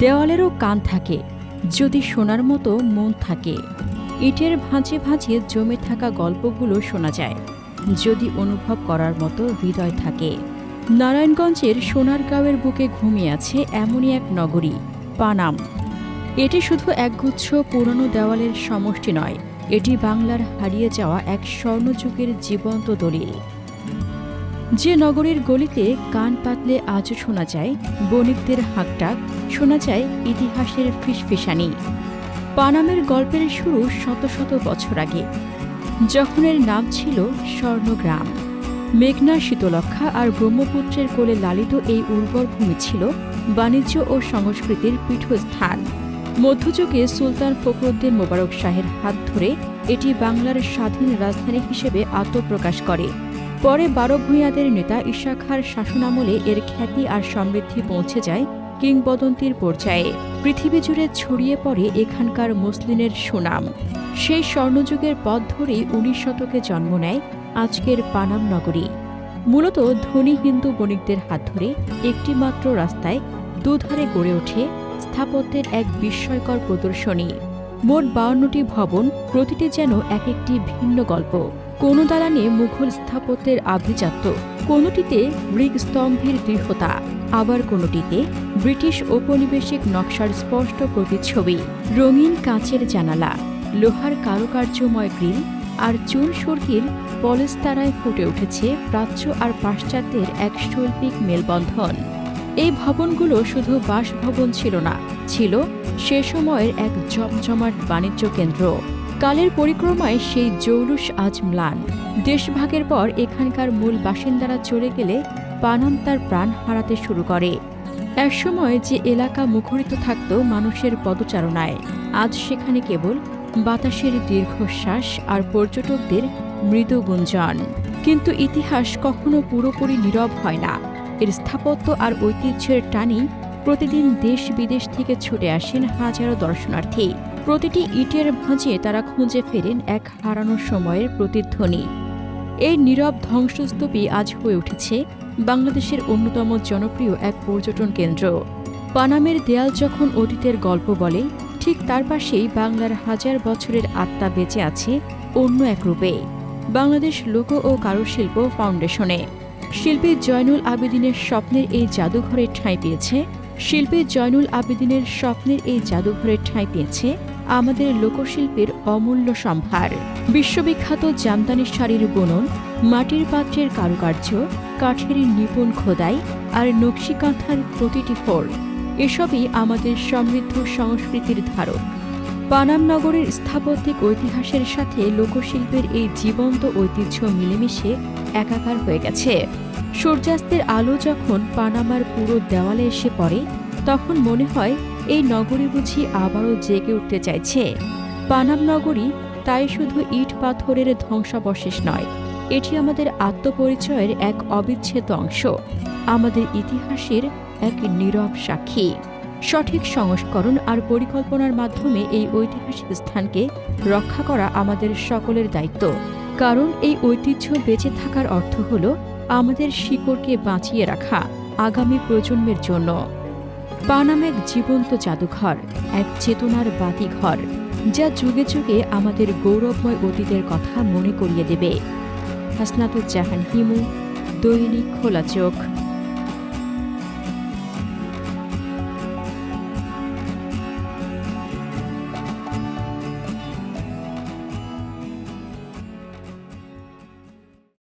দেওয়ালেরও কান থাকে, যদি শোনার মতো মন থাকে। ইটের ভাঁজে ভাঁজে জমে থাকা গল্পগুলো শোনা যায়, যদি অনুভব করার মতো হৃদয় থাকে। নারায়ণগঞ্জের সোনারগাঁওয়ের বুকে ঘুমিয়ে আছে এমনই এক নগরী, পানাম। এটি শুধু একগুচ্ছ পুরনো দেওয়ালের সমষ্টি নয়, এটি বাংলার হারিয়ে যাওয়া এক স্বর্ণযুগের জীবন্ত দলিল। যে নগরীর গলিতে কান পাতলে আজও শোনা যায়, বণিকদের হাকটাক শোনা যায় ইতিহাসের ফিসফিসানি। পানামের গল্পের শুরু শত শত বছর আগে। যখন এর নাম ছিল স্বর্ণগ্রাম। মেঘনা শীতলক্ষা আর ব্রহ্মপুত্রের কোলে লালিত এই উর্বর ভূমি ছিল বাণিজ্য ও সংস্কৃতির পীঠস্থান। মধ্যযুগে সুলতান ফখরুদ্দিন মোবারক শাহের হাত ধরে এটি বাংলার স্বাধীন রাজধানী হিসেবে আত্মপ্রকাশ করে। পরে বারো ভূঁইয়াদের নেতা ঈশা খাঁর শাসনামলে এর খ্যাতি আর সমৃদ্ধি পৌঁছে যায় কিংবদন্তির পর্যায়ে। পৃথিবী জুড়ে ছড়িয়ে পড়ে এখানকার মুসলিনের সুনাম। সেই স্বর্ণযুগের পথ ধরেই উনিশ শতকে জন্ম নেয় আজকের পানাম নগরী। মূলত ধনী হিন্দু বণিকদের হাত ধরে একটি মাত্র রাস্তায় দুধারে গড়ে ওঠে স্থাপত্যের এক বিস্ময়কর প্রদর্শনী। মোট বাউন্নটি ভবন, প্রতিটি যেন এক একটি ভিন্ন গল্প। কোনো দালানে মুঘল স্থাপত্যের আভিজাত্য, কোনোটিতে গ্রিক স্তম্ভের দৃঢ়তা, আবার কোনোটিতে ব্রিটিশ ঔপনিবেশিক নকশার স্পষ্ট প্রতিচ্ছবি, রঙিন কাঁচের জানালা, লোহার কারুকার্যময় গ্রিল আর চুন সুরকির পলেস্তারায় ফুটে উঠেছে প্রাচ্য আর পাশ্চাত্যের এক শৈল্পিক মেলবন্ধন। এই ভবনগুলো শুধু বাসভবন ছিল না, ছিল সে সময়ের এক জমজমাট বাণিজ্য কেন্দ্র। কালের পরিক্রমায় সেই জৌলুস আজ ম্লান। দেশভাগের পর এখানকার মূল বাসিন্দারা চলে গেলে পানাম তার প্রাণ হারাতে শুরু করে। একসময় যে এলাকা মুখরিত থাকত মানুষের পদচারণায়, আজ সেখানে কেবল বাতাসের দীর্ঘশ্বাস আর পর্যটকদের মৃদু গুঞ্জন। কিন্তু ইতিহাস কখনো পুরোপুরি নীরব হয় না। এর স্থাপত্য আর ঐতিহ্যের টানি প্রতিদিন দেশ বিদেশ থেকে ছুটে আসেন হাজারো দর্শনার্থী। প্রতিটি ইটের ভাঁজে তারা খুঁজে ফেরেন এক হারানো সময়ের প্রতিধ্বনি। এই নীরব ধ্বংসস্তূপই আজ হয়ে উঠেছে বাংলাদেশের অন্যতম জনপ্রিয় এক পর্যটন কেন্দ্র। পানামের দেয়াল যখন অতীতের গল্প বলে, ঠিক তার পাশেই বাংলার হাজার বছরের আত্মা বেঁচে আছে অন্য এক রূপে, বাংলাদেশ লোক ও কারুশিল্প ফাউন্ডেশনে। শিল্পী জয়নুল আবেদিনের স্বপ্নের এই জাদুঘরে ঠাঁই পেয়েছে শিল্পী জয়নুল আবেদিনের স্বপ্নের এই জাদুঘরে ঠাঁই পেয়েছে আমাদের লোকশিল্পের অমূল্য সম্ভার। বিশ্ববিখ্যাত জামদানি শাড়ির বুনন, মাটির পাত্রের কারুকার্য, কাঠের নিপুণ খোদাই আর নকশিকাঁথার প্রতিটি ফোর এসবই আমাদের সমৃদ্ধ সংস্কৃতির ধারক। পানাম নগরের স্থাপত্যিক ঐতিহাসের সাথে লোকশিল্পের এই জীবন্ত ঐতিহ্য মিলেমিশে একাকার হয়ে গেছে। সূর্যাস্তের আলো যখন পানামার পুরো দেওয়ালে এসে পড়ে, তখন মনে হয় এই নগরী বুঝি আবারও জেগে উঠতে চাইছে। পানাম নগরী তাই শুধু ইট পাথরের ধ্বংসাবশেষ নয়, এটি আমাদের আত্মপরিচয়ের এক অবিচ্ছেদ্য অংশ, আমাদের ইতিহাসের এক নীরব সাক্ষী। সঠিক সংস্করণ আর পরিকল্পনার মাধ্যমে এই ঐতিহাসিক স্থানকে রক্ষা করা আমাদের সকলের দায়িত্ব। কারণ এই ঐতিহ্য বেঁচে থাকার অর্থ হল আমাদের শিকড়কে বাঁচিয়ে রাখা আগামী প্রজন্মের জন্য। পানাম এক জীবন্ত জাদুঘর, এক চেতনার বাতিঘর, যা যুগে যুগে আমাদের গৌরবময় অতীতের কথা মনে করিয়ে দেবে। হাসনাতুজ্জাহান হিমু, দৈনিক খোলা চোখ।